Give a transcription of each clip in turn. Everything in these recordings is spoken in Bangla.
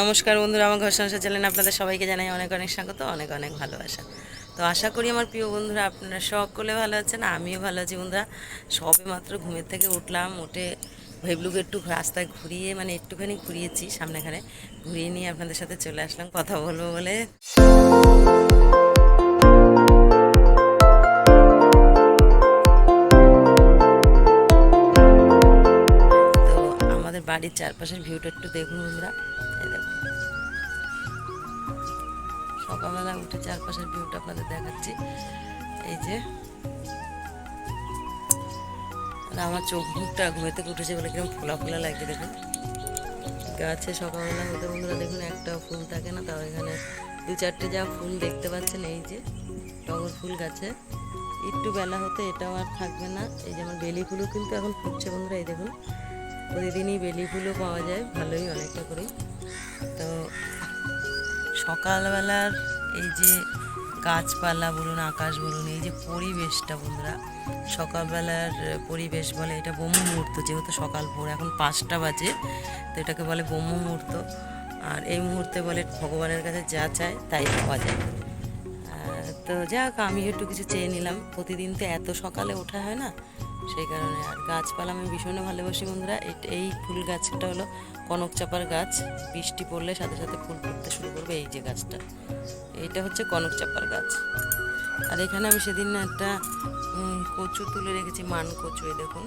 নমস্কার বন্ধুরা, আমার ঘর সংসার চ্যানেল আপনাদের সবাইকে জানাই অনেক অনেক স্বাগত, অনেক অনেক ভালোবাসা। তো আশা করি আমার প্রিয় বন্ধুরা, আপনারা সকলে ভালো আছেন, আমিও ভালো আছি বন্ধুরা। সবে মাত্র ঘুমের থেকে উঠলাম, উঠে ভেবলুকে একটু রাস্তায় ঘুরিয়ে মানে একটুখানি ঘুরিয়েছি সামনেখানে ঘুরিয়ে নিয়ে আপনাদের সাথে চলে আসলাম, কথা বলব বলে। বাড়ির চারপাশের ভিউটা একটু দেখুন দেখুন। সকালবেলা উঠে চারপাশের ভিউটা আপনাদের দেখাচ্ছি। এই যে আমার চোখ মুখটা ঘুমেতে উঠেছে বলে কীরকম ফোলা ফোলা লাগছে দেখুন। গাছে সকালবেলা হতে বন্ধুরা দেখুন একটা ফুল থাকে না, তাও এখানে দু চারটে যা ফুল দেখতে পাচ্ছেন, এই যে টগর ফুল গাছে। একটু বেলা হতে এটাও আর থাকবে না। এই যেমন বেলি ফুলও কিন্তু এখন ফুটছে বন্ধুরা, এই দেখুন। প্রতিদিনই বেলি ফুলও পাওয়া যায়, ভালোই অনেকটা করেই। তো সকালবেলার এই যে গাছপালা বলুন, আকাশ বলুন, এই যে পরিবেশটা বন্ধুরা, সকালবেলার পরিবেশ বলে এটা ব্রহ্ম মুহূর্ত, যেহেতু সকাল ভোর, এখন পাঁচটা বাজে, তো এটাকে বলে ব্রহ্ম মুহূর্ত। আর এই মুহূর্তে বলে ভগবানের কাছে যা চায় তাই পাওয়া যায়। তো যাক, আমি একটু কিছু চেয়ে নিলাম। প্রতিদিন তো এত সকালে ওঠা হয় না, সেই কারণে। আর গাছপালা আমি ভীষণ ভালোবাসি বন্ধুরা। এই ফুল গাছটা হলো কনক চাপার গাছ। বৃষ্টি পড়লে সাথে সাথে ফুল ফুটতে শুরু করবে এই যে গাছটা। এইটা হচ্ছে কনক চাপার গাছ। আর এখানে আমি সেদিন একটা কচু তুলে রেখেছি, মান কচু, এই দেখুন।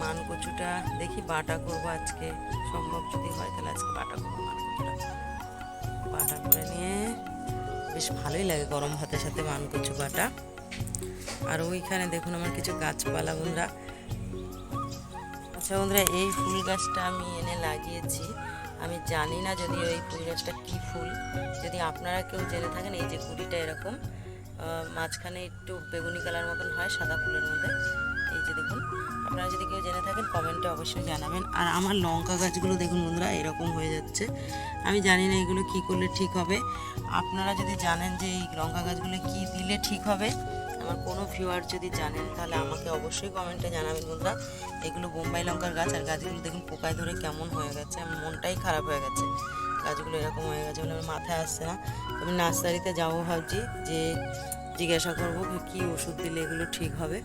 মান কচুটা দেখি বাটা করব আজকে। সম্ভব যদি হয় তাহলে আজকে বাটা করব মান কচুটা। বাটা করে নিয়ে বেশ ভালোই লাগে গরম ভাতের সাথে মান কচু বাটা। আর ওইখানে দেখুন আমার কিছু গাছপালা বন্ধুরা। আচ্ছা বন্ধুরা, এই ফুল গাছটা আমি এনে লাগিয়েছি। আমি জানি না যদি ওই ফুল গাছটা কী ফুল। যদি আপনারা কেউ জেনে থাকেন, এই যে কুড়িটা এরকম মাঝখানে একটু বেগুনি কালার মতন হয়, সাদা ফুলের মধ্যে। যে দেখুন, আপনারা যদি কেউ জেনে থাকেন কমেন্টে অবশ্যই জানাবেন। আর আমার লঙ্কা গাছগুলো দেখুন বন্ধুরা, এরকম হয়ে যাচ্ছে। আমি জানি না এগুলো কী করলে ঠিক হবে। আপনারা যদি জানেন যে এই লঙ্কা গাছগুলো কী দিলে ঠিক হবে, আমার কোনো ভিউয়ার যদি জানেন, তাহলে আমাকে অবশ্যই কমেন্টে জানাবেন বন্ধুরা। এগুলো বোম্বাই লঙ্কার গাছ, আর গাছগুলো দেখুন পোকায় ধরে কেমন হয়ে গেছে, আমার মনটাই খারাপ হয়ে গেছে। গাছগুলো এরকম হয়ে গেছে বলে আমার মাথায় আসছে না। আমি নার্সারিতে যাব ভাবছি, যে জিজ্ঞাসা করব কি ওষুধ দিলে এগুলো ঠিক হবে।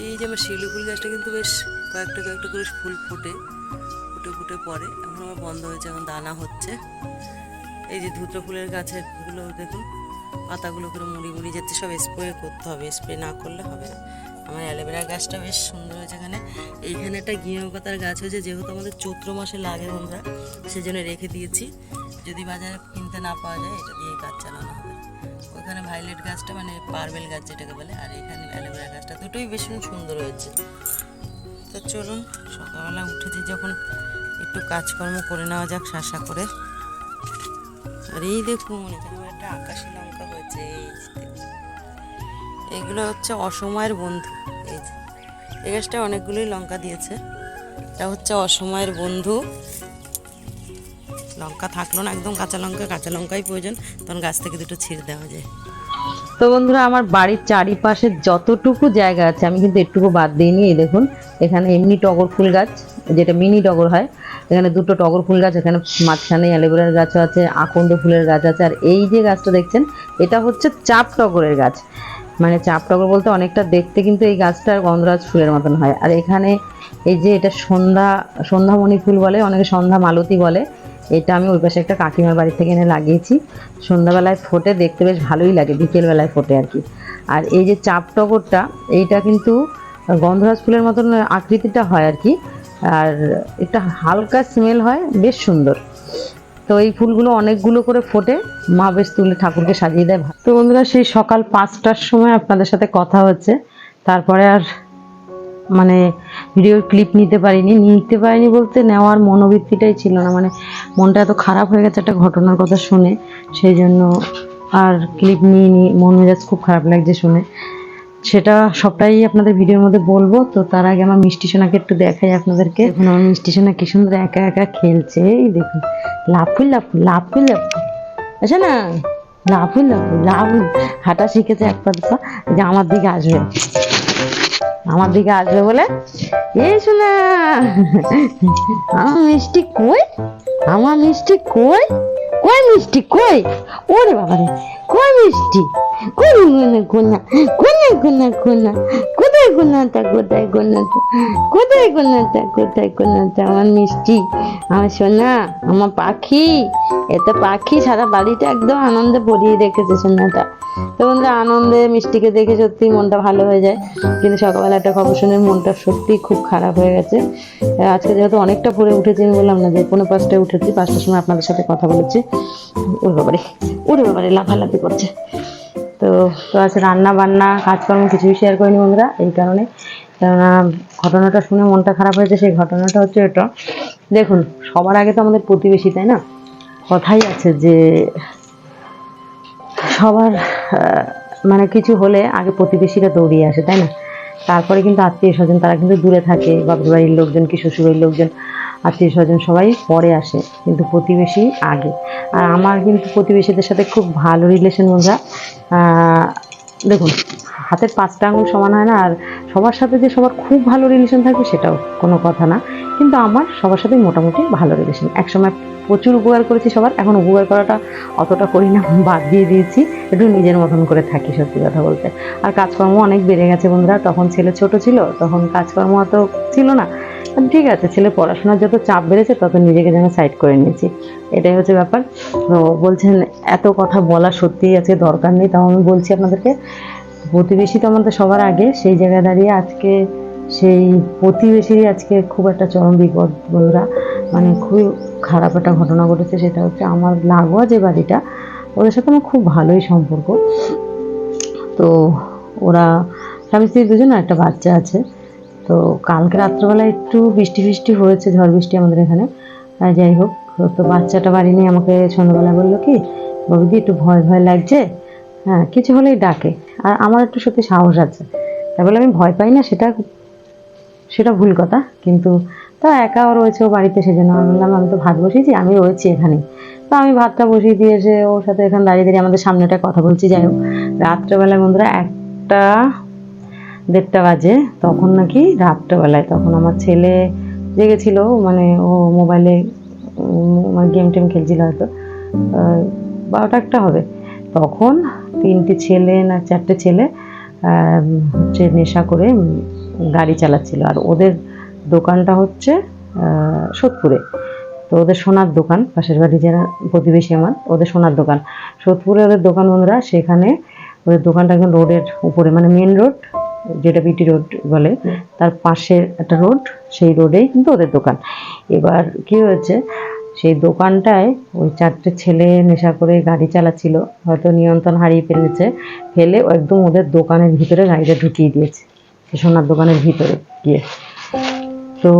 এই যে আমার শিউলি ফুল গাছটা কিন্তু বেশ কয়েকটা কয়েকটা করে ফুল ফুটে ফুটে ফুটে পড়ে। এখন আমার বন্ধ হয়েছে, এখন দানা হচ্ছে। এই যে ধুত্র ফুলের গাছেরগুলো দেখুন, পাতাগুলো করে মুড়ি মুড়ি যাচ্ছে, সব স্প্রে করতে হবে স্প্রে না করলে হবে না। আমার অ্যালোভেরা গাছটা বেশ সুন্দর হয়েছে এখানে। এইখানে একটা গিয়ে পাতার গাছ হয়েছে, যেহেতু আমাদের চৈত্র মাসে লাগে বন্ধুরা, সেজন্য রেখে দিয়েছি। যদি বাজারে কিনতে না পাওয়া যায়, এটা দিয়ে গাছ চালানো হবে। ওখানে ভাইলেট গাছটা মানে পার্বেল গাছ যেটাকে বলে, আর এখানে অ্যালোভেরা গাছটা দুটোই ভীষণ সুন্দর হয়েছে। তো চলুন, সকালবেলা উঠেছি যখন একটু কাজকর্ম করে নেওয়া যাক শাসা করে। আর এই দেখুন, এখানে একটা আকাশি লঙ্কা হয়েছে, এই। এগুলো হচ্ছে অসময়ের বন্ধু, এই যে। এই গাছটা অনেকগুলোই লঙ্কা দিয়েছে। এটা হচ্ছে অসময়ের বন্ধু। লঙ্কা থাকল না, একদম কাঁচা লঙ্কা, কাঁচা লঙ্কাই প্রয়োজন। তখন গাছ থেকে দুটো ছিঁড়ে দেওয়া যায়। তো বন্ধুরা, আমার বাড়ির চারিপাশে যতটুকু জায়গা আছে, আমি কিন্তু একটুকু বাদ দিইনি এই দেখুন। এখানে এমনি টগর ফুল গাছ, যেটা মিনি টগর হয়। এখানে দুটো টগর ফুল গাছ, এখানে মাঝখানে অ্যালোভেরার গাছও আছে, আকন্দ ফুলের গাছ আছে। আর এই যে গাছটা দেখছেন, এটা হচ্ছে চাপ টগরের গাছ। মানে চাপ টগর বলতে অনেকটা দেখতে কিন্তু এই গাছটার গন্ধরাজ ফুলের মতন হয়। আর এখানে এই যে এটা সন্ধ্যা, সন্ধ্যামণি ফুল বলে, অনেকে সন্ধ্যা মালতী বলে এটা আমি ওই পাশে একটা কাকিমার বাড়ি থেকে এনে লাগিয়েছি। সন্ধ্যাবেলায় ফোটে, দেখতে বেশ ভালোই লাগে, বিকেলবেলায় ফোটে আর কি। আর এই যে চাপ টগরটা, এইটা কিন্তু গন্ধরাজ ফুলের মতন আকৃতিটা হয় আর কি। আর একটা হালকা স্মেল হয়, বেশ সুন্দর। তো এই ফুলগুলো অনেকগুলো করে ফোটে, মা বেশ তুলে ঠাকুরকে সাজিয়ে দেয়। তো বন্ধুরা, সেই সকাল পাঁচটার সময় আপনাদের সাথে কথা হচ্ছে। তারপরে আর মানে ভিডিওর ক্লিপ নিতে পারিনি নিতে পারিনি বলতে নেওয়ার মনোবৃত্তিটাই ছিল না। মানে মনটা এত খারাপ হয়ে গেছে একটা ঘটনার কথা শুনে, সেই জন্য আর ক্লিপ নিয়ে নি, মন মেজাজ খুব খারাপ লাগছে শুনে। সেটা সবটাই আপনাদের ভিডিওর মধ্যে বলব। তো তার আগে আমার মিষ্টি সোনাকে একটু দেখাই আপনাদেরকে। এখন আমার মিষ্টি সোনা কি সুন্দর একা একা খেলছে। এই দেখুন, লাফুই লাফু লাফুই লাফু আচ্ছা না, লাফুই লাফু লাফু হাঁটা শিখেছে এক পা যে আমার দিকে আসবে। আমার দিকে আসবে বলে এই শোনা আমার মিষ্টি কই আমার মিষ্টি কই কই মিষ্টি কই ওরে বাবা রে কই মিষ্টি কই কোনা কোনা না কোনা কোনা কোথায় কোনাটা কোথায় কোনাটা কোথায় কোনাটা কোথায় কোনাটা আমার মিষ্টি, আমার সোনা, আমার পাখি। এটা পাখি সারা বাড়িটা একদম আনন্দে ভরিয়ে রেখেছে সোনাটা। তো বন্ধুরা, আনন্দে মিষ্টিকে দেখে সত্যি মনটা ভালো হয়ে যায়। কিন্তু সকালবেলা একটা খবর শুনে মনটা সত্যি খুব খারাপ হয়ে গেছে। আজকে যেহেতু অনেকটা ভোরে উঠেছি, আমি বললাম না যে কোনো পাঁচটায় উঠেছি, পাঁচটার সময় আপনাদের সাথে কথা বলেছি। ওরে বাবারে ওরে বাবারে, লাফালাফি করছে। তো তো আছে রান্না বান্না, কাজকর্ম কিছুই শেয়ার করিনি বন্ধুরা, এই কারণে। কেননা ঘটনাটা শুনে মনটা খারাপ হয়েছে, সেই ঘটনাটা হচ্ছে এটা। দেখুন, সবার আগে তো আমাদের প্রতিবেশী, তাই না? কথাই আছে যে, সবার মানে কিছু হলে আগে প্রতিবেশীরা দৌড়িয়ে আসে, তাই না? তারপরে কিন্তু আত্মীয় স্বজন তারা কিন্তু দূরে থাকে, বাপের বাড়ির লোকজন কি শ্বশুরবাড়ির লোকজন। আত্মীয় স্বজন সবাই পরে আসে কিন্তু প্রতিবেশী আগে। আর আমার কিন্তু প্রতিবেশীদের সাথে খুব ভালো রিলেশন আহ, দেখুন হাতের পাঁচটা আঙুল সমান হয় না আর সবার সাথে যে সবার খুব ভালো রিলেশন থাকবে সেটাও কোনো কথা না। কিন্তু আমার সবার সাথে মোটামুটি ভালো রিলেশন একসময় প্রচুর উপকার করেছি সবার এখন উপকার করাটা অতটা করি না বাদ দিয়ে দিয়েছি। একটু নিজের মতন করে থাকি সত্যি কথা বলতে। আর কাজকর্ম অনেক বেড়ে গেছে বন্ধুরা। তখন ছেলে ছোট ছিল তখন কাজকর্ম অত ছিল না। ঠিক আছে, ছেলে পড়াশোনার যত চাপ বেড়েছে তত নিজেকে যেন সাইড করে নিয়েছি। এটাই হচ্ছে ব্যাপার। তো বলছেন, এত কথা বলা সত্যিই আছে দরকার নেই। তাও আমি বলছি আপনাদেরকে, প্রতিবেশী তো আমাদের সবার আগে। সেই জায়গায় দাঁড়িয়ে আজকে সেই প্রতিবেশীরই আজকে খুব একটা চরম বিপদ বন্ধুরা। মানে খুবই খারাপ একটা ঘটনা ঘটেছে, সেটা হচ্ছে আমার লাগোয়া যে বাড়িটা, ওদের সাথে আমার খুব ভালোই সম্পর্ক। তো ওরা স্বামী স্ত্রী দুজন একটা বাচ্চা আছে। তো কালকে রাত্রেবেলা একটু বৃষ্টি ফিষ্টি হয়েছে, ঝড় বৃষ্টি আমাদের এখানে। যাই হোক, তো বাচ্চাটা বাড়ি নিয়ে আমাকে সন্ধ্যাবেলা বলল কি বৌদি একটু ভয় ভয় লাগছে? হ্যাঁ কিছু হলেই ডাকে। আর আমার একটু সত্যি সাহস আছে। তাই বলে, আমি ভয় পাই না, সেটা সেটা ভুল কথা। কিন্তু তা একাও রয়েছে ও বাড়িতে, সেজন্য আমি বললাম, আমি তো ভাত বসিয়েছি, আমি রয়েছি এখানে। তো আমি ভাতটা বসিয়ে দিয়ে এসে ওর সাথে এখানে দাঁড়িয়ে দাঁড়িয়ে আমাদের সামনেটা কথা বলছি, যাই হোক। রাত্রেবেলায় বন্ধুরা একটা দেড়টা বাজে, তখন নাকি রাত্রেবেলায় তখন আমার ছেলে জেগেছিল মানে ও মোবাইলে মানে গেম টেম খেলছিল হয়তো বারোটা একটা হবে। তখন তিনটে ছেলে না, চারটে ছেলে হচ্ছে নেশা করে গাড়ি চালাচ্ছিল। আর ওদের দোকানটা হচ্ছে সোদপুরে। তো ওদের সোনার দোকান, পাশের বাড়ি যারা প্রতিবেশী আমার, ওদের সোনার দোকান। সোদপুরে ওদের দোকান বন্ধুরা, সেখানে ওদের দোকানটা একদম রোডের উপরে মানে মেন রোড যেটা বিটি রোড বলে, তার পাশের একটা রোড সেই রোডেই কিন্তু ওদের দোকান। এবার কি হয়েছে, সেই দোকানটায় ওই চারটে ছেলে নেশা করে গাড়ি চালাচ্ছিল, হয়তো নিয়ন্ত্রণ হারিয়ে ফেলেছে, ফেলে একদম ওদের দোকানের ভিতরে গাড়িটা ঢুকিয়ে দিয়েছে সোনার দোকানের ভিতরে গিয়ে। তো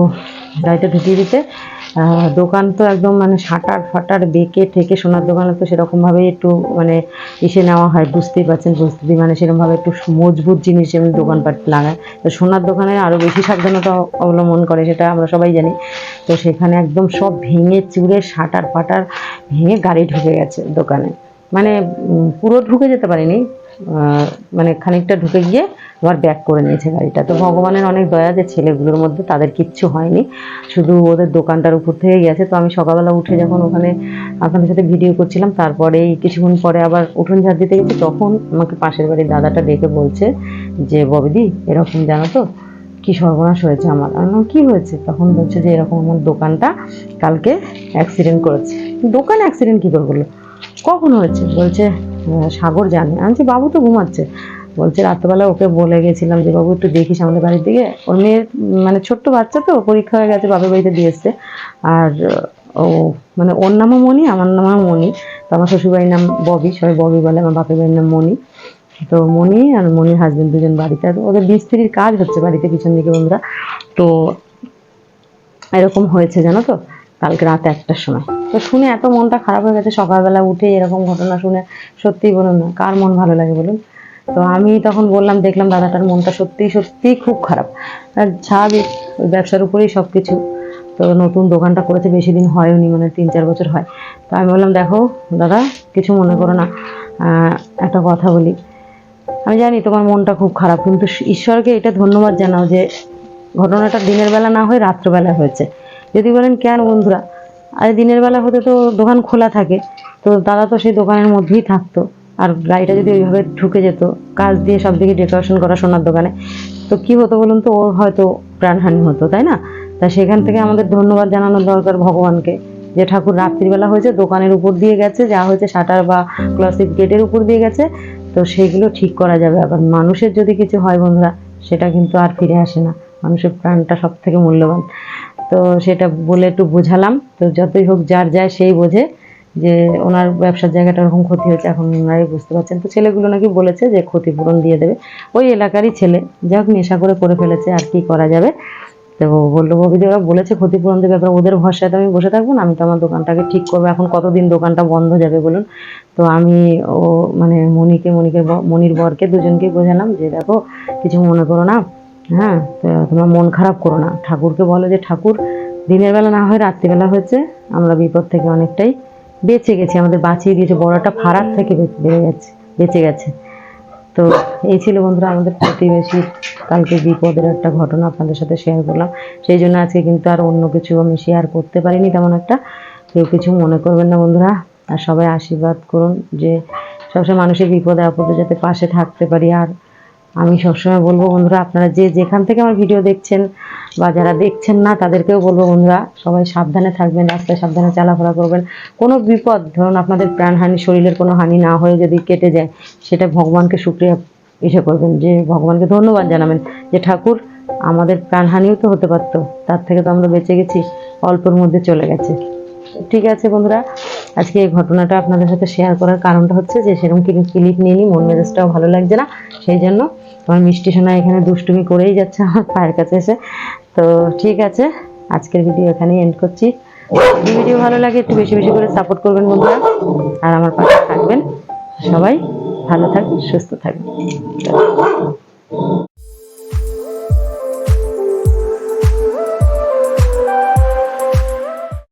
গাড়িটা ঢুকিয়ে দিতে দোকান তো একদম মানে শাটার ফাটার বেঁকে ঠেকে সোনার দোকানে তো সেরকমভাবে একটু মানে এসে নেওয়া হয়, বুঝতেই পারছেন পরিস্থিতি মানে সেরকমভাবে একটু মজবুত জিনিস এমনি দোকানপাট লাগায়। তো সোনার দোকানে আরও বেশি সাবধানতা অবলম্বন করে, সেটা আমরা সবাই জানি। তো সেখানে একদম সব ভেঙে চুরে শাটার ফাটার ভেঙে গাড়ি ঢুকে গেছে দোকানে। মানে পুরো ঢুকে যেতে পারিনি মানে খানিকটা ঢুকে গিয়ে আবার ব্যাক করে নিয়েছে গাড়িটা। তো ভগবানের অনেক দয়া যে ছেলেগুলোর মধ্যে তাদের কিচ্ছু হয়নি। শুধু ওদের দোকানটার উপর থেকে গেছে। তো আমি সকালবেলা উঠে যখন ওখানে আপনাদের সাথে ভিডিও করছিলাম তারপরেই কিছুক্ষণ পরে আবার উঠোন ঝাড় দিতে গেছি। তখন আমাকে পাশের বাড়ির দাদাটা ডেকে বলছে যে ববিদি এরকম জানো তো কি সর্বনাশ হয়েছে আমার? আমি বললাম, কি হয়েছে? তখন বলছে যে এরকম আমার দোকানটা কালকে অ্যাক্সিডেন্ট করেছে। দোকান অ্যাক্সিডেন্ট কী করে করল? কখন হয়েছে? বলছে সাগর জানে। আমি বাবু তো ঘুমাচ্ছে। বলছে, রাত্রেবেলা ওকে বলে গেছিলাম যে, বাবু, একটু দেখিস আমাদের বাড়ির দিকে। ওর মেয়ের মানে ছোট্ট বাচ্চা তো, পরীক্ষা হয়ে গেছে, বাপের বাড়িতে দিয়ে এসছে। আর, ও মানে ওর নামও মণি, আমার নামও মণি। তো আমার শ্বশুরবাড়ির নাম ববি, সবাই ববি বলে, আমার বাপের বাড়ির নাম মণি। তো মণি আর মণির হাজবেন্ড দুজন বাড়িতে। আর ওদের মিস্ত্রির কাজ হচ্ছে বাড়িতে পিছন দিকে বন্ধুরা। তো এরকম হয়েছে, জানো তো? কালকে রাত একটার সময়। তো শুনে এত মনটা খারাপ হয়ে গেছে, সকালবেলা উঠে এরকম ঘটনা শুনে সত্যিই বলুন না, কার মন ভালো লাগে বলুন? তো আমি তখন বললাম, দেখলাম দাদাটার মনটা সত্যি সত্যি খুব খারাপ। স্বাভাবিক ওই ব্যবসার উপরেই সব কিছু তো নতুন দোকানটা করেছে, বেশি দিন হয়নি মানে তিন চার বছর হয়। তো আমি বললাম, দেখো দাদা, কিছু মনে করো না। একটা কথা বলি। আমি জানি তোমার মনটা খুব খারাপ, কিন্তু ঈশ্বরকে এটা ধন্যবাদ জানাও যে ঘটনাটা দিনের বেলা না হয়ে রাত্রবেলা হয়েছে। যদি বলেন, কেন বন্ধুরা? আরে, দিনের বেলা হতে তো দোকান খোলা থাকে, তো দাদা তো সেই দোকানের মধ্যেই থাকতো। আর গাড়িটা যদি ওইভাবে ঢুকে যেত, কাজ দিয়ে সব দিকে ডেকোরেশন করা সোনার দোকানে, তো কি হতো বলুন তো? ওর হয়তো প্রাণহানি হতো, তাই না? তা সেখান থেকে আমাদের ধন্যবাদ জানানো দরকার ভগবানকে, যে ঠাকুর রাত্রিবেলা হয়েছে, দোকানের উপর দিয়ে গেছে, যা হয়েছে শাটার বা ক্লসিক গেটের উপর দিয়ে গেছে, তো সেগুলো ঠিক করা যাবে। আবার মানুষের যদি কিছু হয় বন্ধুরা, সেটা কিন্তু আর ফিরে আসে না। মানুষের প্রাণটা সব থেকে মূল্যবান। তো সেটা বলে একটু বোঝালাম। তো যতই হোক যার যায় সেই বোঝে যে ওনার ব্যবসার জায়গাটা ওরকম ক্ষতি হয়েছে, এখন ওনারাই বুঝতে পারছেন। তো ছেলেগুলো নাকি বলেছে যে ক্ষতিপূরণ দিয়ে দেবে। ওই এলাকারই ছেলে, যাই হোক নেশা করে করে ফেলেছে, আর কি করা যাবে? তো বলল ববিদি ওরা বলেছে ক্ষতিপূরণ দেবে, এবার ওদের ভরসায় তো আমি বসে থাকব না, আমি তো আমার দোকানটাকে ঠিক করব। এখন কতদিন দোকানটা বন্ধ যাবে বলুন? তো আমি ও মানে মনিকে মনিকে, মনির বরকে দুজনকেই বোঝালাম যে, দেখো, কিছু মনে করো না। হ্যাঁ তোমার মন খারাপ করো না। ঠাকুরকে বলো যে, ঠাকুর, দিনের বেলা না হয় রাত্রিবেলা হয়েছে, আমরা বিপদ থেকে অনেকটাই বেঁচে গেছি। আমাদের বাঁচিয়ে দিয়েছে, বড়টা ফারাক থেকে বেড়ে গেছে, বেঁচে গেছে। তো এই ছিল বন্ধুরা আমাদের প্রতিবেশী। কালকে বিপদের একটা ঘটনা আপনাদের সাথে শেয়ার করলাম। সেই জন্য আজকে কিন্তু আর অন্য কিছু আমি শেয়ার করতে পারিনি, তেমন একটা কেউ কিছু মনে করবেন না বন্ধুরা। আর সবাই আশীর্বাদ করুন যে, সবসময় মানুষের বিপদে আপদে যাতে পাশে থাকতে পারি। আর আমি সবসময় বলব বন্ধুরা, আপনারা যে যেখান থেকে আমার ভিডিও দেখছেন বা যারা দেখছেন না, তাদেরকেও বলব বন্ধুরা, সবাই সাবধানে থাকবেন, রাস্তায় সাবধানে চলাফেরা করবেন। কোনো বিপদ, ধরুন আপনাদের প্রাণহানি শরীরের কোনো হানি না হয়ে যদি কেটে যায়, সেটা ভগবানকে শুক্রিয়া ইসে করবেন যে ভগবানকে ধন্যবাদ জানাবেন যে ঠাকুর, আমাদের প্রাণহানিও তো হতে পারতো, তার থেকে তো আমরা বেঁচে গেছি, অল্পের মধ্যে চলে গেছে। ঠিক আছে বন্ধুরা, আজকে এই ঘটনাটা আপনাদের সাথে শেয়ার করার কারণটা হচ্ছে যে, সেরকম ক্লিপ নিয়ে নিই মন মেজাজটাও ভালো লাগছে না, সেই জন্য আমার মিষ্টি সোনা এখানে দুষ্টুমি করেই যাচ্ছে আমার পায়ের কাছে এসে। তো ঠিক আছে, আজকের ভিডিও এখানেই এন্ড করছি। ভিডিও ভালো লাগে একটু বেশি বেশি করে সাপোর্ট করবেন বন্ধুরা। আর আমার পাশে থাকবেন সবাই। ভালো থাকবেন, সুস্থ থাকবেন।